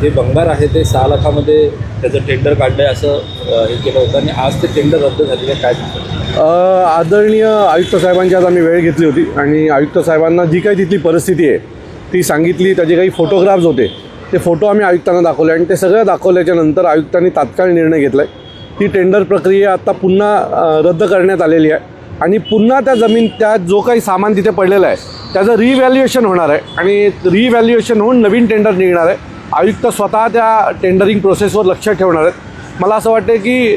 जे बंगार आहे ते सहा लाखामध्ये त्याचं टेंडर काढलं आहे असं हे केलं होतं. आणि आज ते टेंडर रद्द झालेलं आहे. काय आदरणीय आयुक्त साहेबांची आज आम्ही वेळ घेतली होती. आणि आयुक्त साहेबांना जी काही तिथली परिस्थिती आहे ती सांगितली त्याचे काही फोटोग्राफ्स होते. ते फोटो आम्ही आयुक्तांना दाखवले आणि ते सगळं दाखवल्याच्या नंतर आयुक्तांनी तात्काळ निर्णय घेतला आहे ती टेंडर प्रक्रिया आता पुन्हा रद्द करण्यात आलेली आहे. आणि पुन्हा त्या जमीन त्या जो काही सामान तिथे पडलेलं आहे त्याचं रिव्हॅल्युएशन होणार आहे. आणि रिव्हॅल्युएशन होऊन नवीन टेंडर निघणार आहे. आयुक्त स्वतः त्या टेंडरिंग प्रोसेसवर लक्ष ठेवणार आहेत. मला असं वाटतं की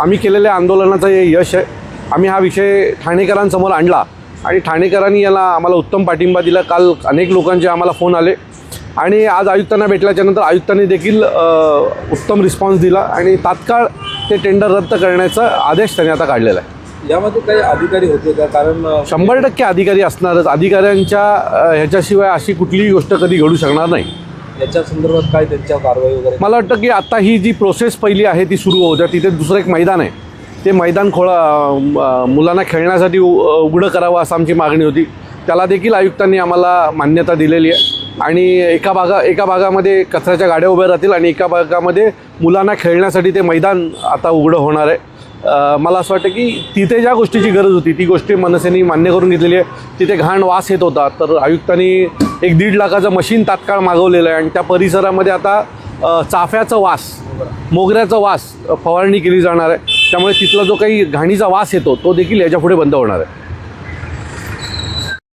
आम्ही केलेल्या आंदोलनाचं हे यश आहे. आम्ही हा विषय ठाणेकरांसमोर आणला आणि ठाणेकरांनी याला आम्हाला उत्तम पाठिंबा दिला. काल अनेक लोकांचे आम्हाला फोन आले. आणि आज आयुक्तांना भेटल्याच्या नंतर आयुक्तांनी देखील उत्तम रिस्पॉन्स दिला आणि तात्काळ ते टेंडर रद्द करण्याचा आदेश त्यांनी आता काढलेला आहे. यामध्ये काही अधिकारी होते का? कारण शंभर टक्के अधिकारी असणारच. अधिकाऱ्यांच्या ह्याच्याशिवाय अशी कुठलीही गोष्ट कधी घडू शकणार नाही. याच्या संदर्भात काय त्यांच्या कारवाई वगैरे? मला वाटतं की आता ही जी प्रोसेस पहिली आहे ती सुरू होऊ द्या. तिथे दुसरं एक मैदान आहे. ते मैदान खोळा मुलांना खेळण्यासाठी उ- उघडं करावं असं आमची मागणी होती. त्याला देखील आयुक्तांनी आम्हाला मान्यता दिलेली आहे. आणि एका भागा एका भागामध्ये कचऱ्याच्या गाड्या उभ्या राहतील आणि एका भागामध्ये मुलांना खेळण्यासाठी ते मैदान आता उघडं होणार आहे. मला असं वाटतं की तिथे ज्या गोष्टीची गरज होती ती गोष्टी मनसेने मान्य करून घेतलेली आहे. तिथे घाण वास येत होता. तर आयुक्तांनी एक दीड लाखाचं मशीन तात्काळ मागवलेलं आहे आणि त्या परिसरामध्ये आता चाफ्याचा वास मोगऱ्याचा वास फवारणी केली जाणार आहे. त्यामुळे तिथला जो काही घाणीचा वास येतो तो देखील याच्यापुढे बंद होणार आहे.